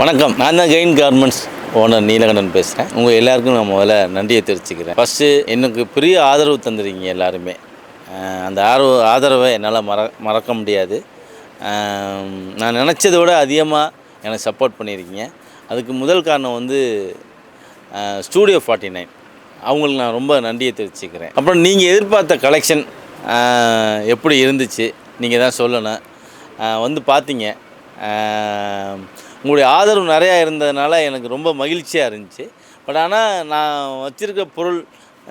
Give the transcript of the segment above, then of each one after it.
வணக்கம். நான் தான் கெயின் கார்மெண்ட்ஸ் ஓனர் நீலகண்டன் பேசுகிறேன் உங்கள் எல்லாருக்கும் நான் முதல்ல நன்றியை தெரிவிச்சுக்கிறேன். ஃபஸ்ட்டு எனக்கு பெரிய ஆதரவு தந்துருக்கீங்க எல்லாருமே. அந்த ஆர்வ ஆதரவை என்னால் மற மறக்க முடியாது. நான் நினச்சதை விட அதிகமாக எனக்கு சப்போர்ட் பண்ணியிருக்கீங்க. அதுக்கு முதல் காரணம் வந்து ஸ்டூடியோ ஃபார்ட்டி நைன் அவங்களுக்கு நான் ரொம்ப நன்றியை தெரிவிச்சுக்கிறேன். அப்புறம் நீங்கள் எதிர்பார்த்த கலெக்ஷன் எப்படி இருந்துச்சு? நீங்கள் தான் சொல்லணும். வந்து பார்த்தீங்க. உங்களுடைய ஆதரவு நிறையா இருந்ததுனால எனக்கு ரொம்ப மகிழ்ச்சியாக இருந்துச்சு. பட் ஆனால் நான் வச்சுருக்க பொருள்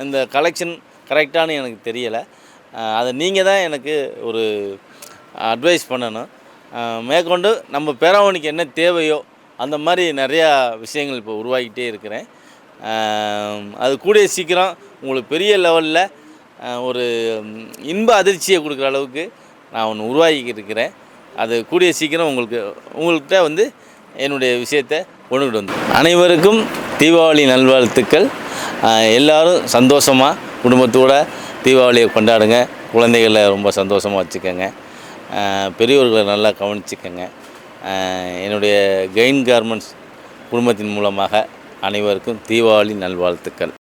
இந்த கலெக்ஷன் கரெக்டானு எனக்கு தெரியலை. அதை நீங்கள் தான் எனக்கு ஒரு அட்வைஸ் பண்ணணும். மேற்கொண்டு நம்ம பேராவணிக்கு என்ன தேவையோ அந்த மாதிரி நிறையா விஷயங்கள் இப்போ உருவாக்கிட்டே இருக்கிறேன். அது கூடிய சீக்கிரம் உங்களுக்கு பெரிய லெவலில் ஒரு இன்ப அதிர்ச்சியை கொடுக்குற அளவுக்கு நான் ஒன்று உருவாக்கி இருக்கிறேன். அது கூடிய சீக்கிரம் உங்களுக்கு உங்கள்கிட்ட வந்து என்னுடைய விஷயத்தை கொண்டுகிட்டு வந்து. அனைவருக்கும் தீபாவளி நல்வாழ்த்துக்கள். எல்லோரும் எல்லாரும் சந்தோஷமாக குடும்பத்தோட தீபாவளியை கொண்டாடுங்க. குழந்தைகளை ரொம்ப சந்தோஷமாக வச்சுக்கோங்க. பெரியவர்களை நல்லா கவனிச்சுக்கோங்க. என்னுடைய கெயின் கார்மெண்ட்ஸ் குடும்பத்தின் மூலமாக அனைவருக்கும் தீபாவளி நல்வாழ்த்துக்கள்.